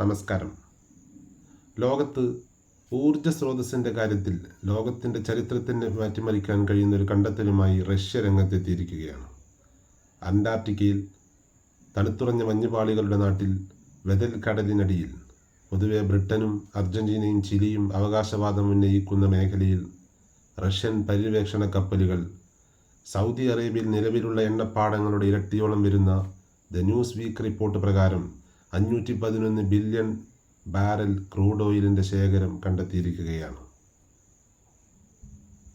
നമസ്കാരം. ലോകത്ത് ഊർജ സ്രോതസ്സിന്റെ കാര്യത്തിൽ ലോകത്തിന്റെ ചരിത്രത്തിന്റെ മാറ്റിമറിക്കാൻ കഴിയുന്ന ഒരു കണ്ടെത്തലുമായി റഷ്യ രംഗത്തെത്തിയിരിക്കുകയാണ്. അന്റാർട്ടിക്കയിൽ തണുത്തുറഞ്ഞ മഞ്ഞുപാളികളുടെ നാട്ടിൽ വെതൽ കടലിനടിയിൽ പൊതുവെ ബ്രിട്ടനും അർജന്റീനയും ചിലിയും അവകാശവാദം ഉന്നയിക്കുന്ന മേഖലയിൽ റഷ്യൻ പര്യവേക്ഷണ കപ്പലുകൾ സൗദി അറേബ്യയിൽ നിലവിലുള്ള എണ്ണപ്പാടങ്ങളുടെ ഇരട്ടിയോളം വരുന്ന ദ ന്യൂസ് വീക്ക് റിപ്പോർട്ട് പ്രകാരം അഞ്ഞൂറ്റി പതിനൊന്ന് ബില്യൺ ബാരൽ ക്രൂഡ് ഓയിലിന്റെ ശേഖരം കണ്ടെത്തിയിരിക്കുകയാണ്.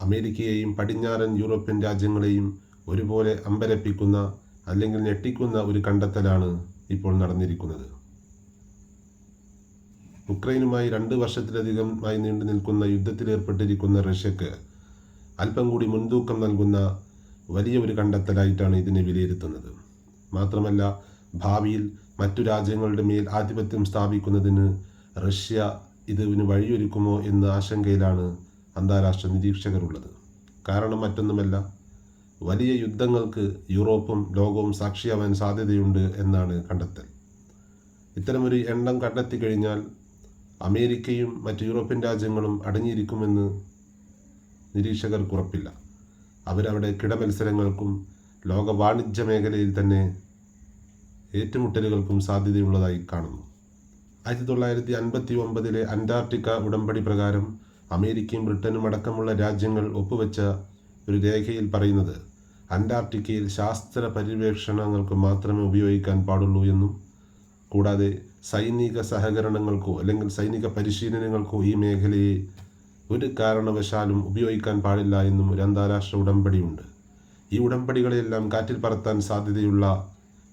അമേരിക്കയെയും പടിഞ്ഞാറൻ യൂറോപ്യൻ രാജ്യങ്ങളെയും ഒരുപോലെ അമ്പരപ്പിക്കുന്ന അല്ലെങ്കിൽ ഞെട്ടിക്കുന്ന ഒരു കണ്ടെത്തലാണ് ഇപ്പോൾ നടന്നിരിക്കുന്നത്. ഉക്രൈനുമായി രണ്ട് വർഷത്തിലധികമായി നീണ്ടു നിൽക്കുന്ന യുദ്ധത്തിലേർപ്പെട്ടിരിക്കുന്ന റഷ്യക്ക് അല്പം കൂടി മുൻതൂക്കം നൽകുന്ന വലിയ ഒരു കണ്ടെത്തലായിട്ടാണ് ഇതിനെ വിലയിരുത്തുന്നത്. മാത്രമല്ല ഭാവിയിൽ മറ്റു രാജ്യങ്ങളുടെ മേൽ ആധിപത്യം സ്ഥാപിക്കുന്നതിന് റഷ്യ ഇതിന് വഴിയൊരുക്കുമോ എന്ന ആശങ്കയിലാണ് അന്താരാഷ്ട്ര നിരീക്ഷകരുള്ളത്. കാരണം മറ്റൊന്നുമല്ല വലിയ യുദ്ധങ്ങൾക്ക് യൂറോപ്പും ലോകവും സാക്ഷിയാവാൻ സാധ്യതയുണ്ട് എന്നാണ് കണ്ടെത്തൽ. ഇത്തരമൊരു എണ്ണം കണ്ടെത്തി കഴിഞ്ഞാൽ അമേരിക്കയും മറ്റ് യൂറോപ്യൻ രാജ്യങ്ങളും അടങ്ങിയിരിക്കുമെന്ന് നിരീക്ഷകർക്ക് ഉറപ്പില്ല. അവരവിടെ കിടമത്സരങ്ങൾക്കും ലോക വാണിജ്യ മേഖലയിൽ തന്നെ ഏറ്റുമുട്ടലുകൾക്കും സാധ്യതയുള്ളതായി കാണുന്നു. ആയിരത്തി തൊള്ളായിരത്തി അൻപത്തി ഒമ്പതിലെ അന്റാർട്ടിക്ക ഉടമ്പടി പ്രകാരം അമേരിക്കയും ബ്രിട്ടനും അടക്കമുള്ള രാജ്യങ്ങൾ ഒപ്പുവെച്ച ഒരു രേഖയിൽ പറയുന്നത് അന്റാർട്ടിക്കയിൽ ശാസ്ത്ര പര്യവേക്ഷണങ്ങൾക്ക് മാത്രമേ ഉപയോഗിക്കാൻ പാടുള്ളൂ എന്നും കൂടാതെ സൈനിക സഹകരണങ്ങൾക്കോ അല്ലെങ്കിൽ സൈനിക പരിശീലനങ്ങൾക്കോ ഈ മേഖലയെ ഒരു കാരണവശാലും ഉപയോഗിക്കാൻ പാടില്ല എന്നും ഒരു അന്താരാഷ്ട്ര ഉടമ്പടിയുണ്ട്. ഈ ഉടമ്പടികളെല്ലാം കാറ്റിൽ പറത്താൻ സാധ്യതയുള്ള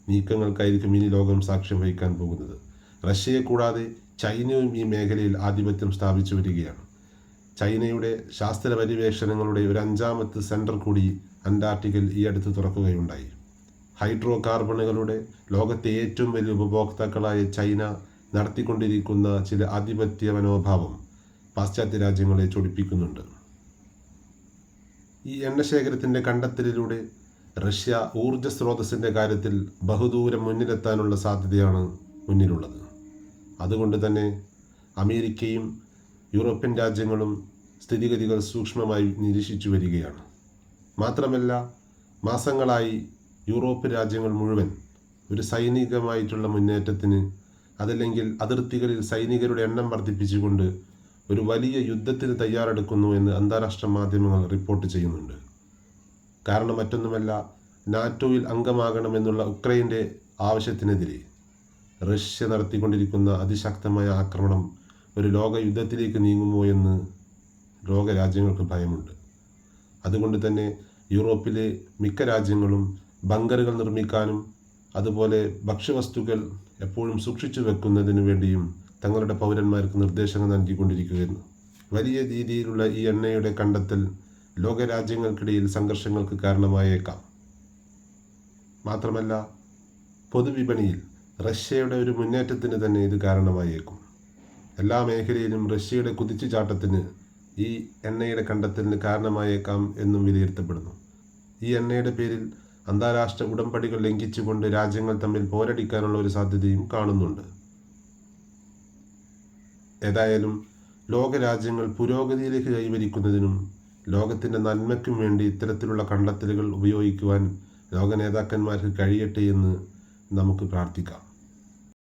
നീക്കങ്ങൾക്കായിരിക്കും ഇനി ലോകം സാക്ഷ്യം വഹിക്കാൻ പോകുന്നത്. റഷ്യയെ കൂടാതെ ചൈനയും ഈ മേഖലയിൽ ആധിപത്യം സ്ഥാപിച്ചു വരികയാണ്. ചൈനയുടെ ശാസ്ത്ര പര്യവേഷണങ്ങളുടെ ഒരു അഞ്ചാമത്തെ സെന്റർ കൂടി അന്റാർട്ടിക്കൽ ഈ അടുത്ത് തുറക്കുകയുണ്ടായി. ഹൈഡ്രോ കാർബണുകളുടെ ലോകത്തെ ഏറ്റവും വലിയ ഉപഭോക്താക്കളായ ചൈന നടത്തിക്കൊണ്ടിരിക്കുന്ന ചില ആധിപത്യ മനോഭാവം പാശ്ചാത്യ രാജ്യങ്ങളെ ചൊടിപ്പിക്കുന്നുണ്ട്. ഈ എണ്ണശേഖരത്തിന്റെ കണ്ടെത്തലിലൂടെ റഷ്യ ഊർജ സ്രോതസ്സിന്റെ കാര്യത്തിൽ ബഹുദൂരം മുന്നിലെത്താനുള്ള സാധ്യതയാണ് മുന്നിലുള്ളത്. അതുകൊണ്ട് തന്നെ അമേരിക്കയും യൂറോപ്യൻ രാജ്യങ്ങളും സ്ഥിതിഗതികൾ സൂക്ഷ്മമായി നിരീക്ഷിച്ചു വരികയാണ്. മാത്രമല്ല മാസങ്ങളായി യൂറോപ്യൻ രാജ്യങ്ങൾ മുഴുവൻ ഒരു സൈനികമായിട്ടുള്ള മുന്നേറ്റത്തിന് അതല്ലെങ്കിൽ അതിർത്തികളിൽ സൈനികരുടെ എണ്ണം വർദ്ധിപ്പിച്ചുകൊണ്ട് ഒരു വലിയ യുദ്ധത്തിന് തയ്യാറെടുക്കുന്നു എന്ന് അന്താരാഷ്ട്ര മാധ്യമങ്ങൾ റിപ്പോർട്ട് ചെയ്യുന്നുണ്ട്. കാരണം മറ്റൊന്നുമല്ല നാറ്റോയിൽ അംഗമാകണമെന്നുള്ള ഉക്രൈന്റെ ആവശ്യത്തിനെതിരെ റഷ്യ നടത്തിക്കൊണ്ടിരിക്കുന്ന അതിശക്തമായ ആക്രമണം ഒരു ലോക യുദ്ധത്തിലേക്ക് നീങ്ങുമോ എന്ന് ലോകരാജ്യങ്ങൾക്ക് ഭയമുണ്ട്. അതുകൊണ്ട് തന്നെ യൂറോപ്പിലെ മിക്ക രാജ്യങ്ങളും ബങ്കറുകൾ നിർമ്മിക്കാനും അതുപോലെ ഭക്ഷ്യവസ്തുക്കൾ എപ്പോഴും സൂക്ഷിച്ചു വെക്കുന്നതിനു വേണ്ടിയും തങ്ങളുടെ പൗരന്മാർക്ക് നിർദ്ദേശങ്ങൾ നൽകിക്കൊണ്ടിരിക്കുകയായിരുന്നു. വലിയ രീതിയിലുള്ള ഈ എണ്ണയുടെ കണ്ടെത്തൽ ലോകരാജ്യങ്ങൾക്കിടയിൽ സംഘർഷങ്ങൾക്ക് കാരണമായേക്കാം. മാത്രമല്ല പൊതുവിപണിയിൽ റഷ്യയുടെ ഒരു മുന്നേറ്റത്തിന് തന്നെ ഇത് കാരണമായേക്കും. എല്ലാ മേഖലയിലും റഷ്യയുടെ കുതിച്ചുചാട്ടത്തിന് ഈ എണ്ണയുടെ കണ്ടെത്തലിന് കാരണമായേക്കാം എന്നും വിലയിരുത്തപ്പെടുന്നു. ഈ എണ്ണയുടെ പേരിൽ അന്താരാഷ്ട്ര ഉടമ്പടികൾ ലംഘിച്ചുകൊണ്ട് രാജ്യങ്ങൾ തമ്മിൽ പോരടിക്കാനുള്ള ഒരു സാധ്യതയും കാണുന്നുണ്ട്. ഏതായാലും ലോകരാജ്യങ്ങൾ പുരോഗതിയിലേക്ക് കൈവരിക്കുന്നതിനും ലോകത്തിന്റെ നന്മയ്ക്കും വേണ്ടി ഇത്തരത്തിലുള്ള കണ്ടെത്തലുകൾ ഉപയോഗിക്കുവാൻ ലോക നേതാക്കന്മാർക്ക് കഴിയട്ടെ എന്ന് നമുക്ക് പ്രാർത്ഥിക്കാം.